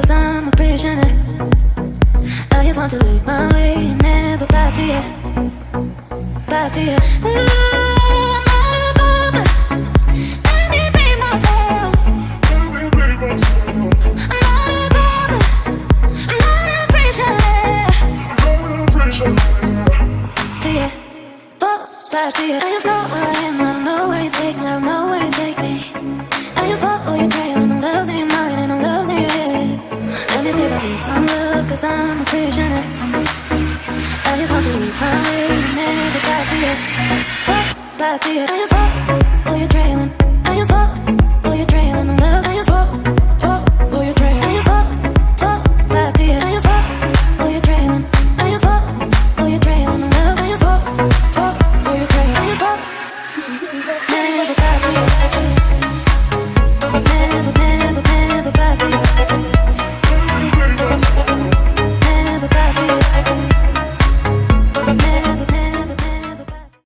cause I'm a prisoner. I just want to look my way and never back to you. Back to you. I'm not a bummer. Let me be myself. I'm not a bummer. I'm not a prisoner. To you. Back to you. I just know where I am. I know where you take me. I know where you take me. I just follow your trail love, cause I'm a prisoner. I just want to leave my never back to. Fall back to you. I just follow your trailing. I just follow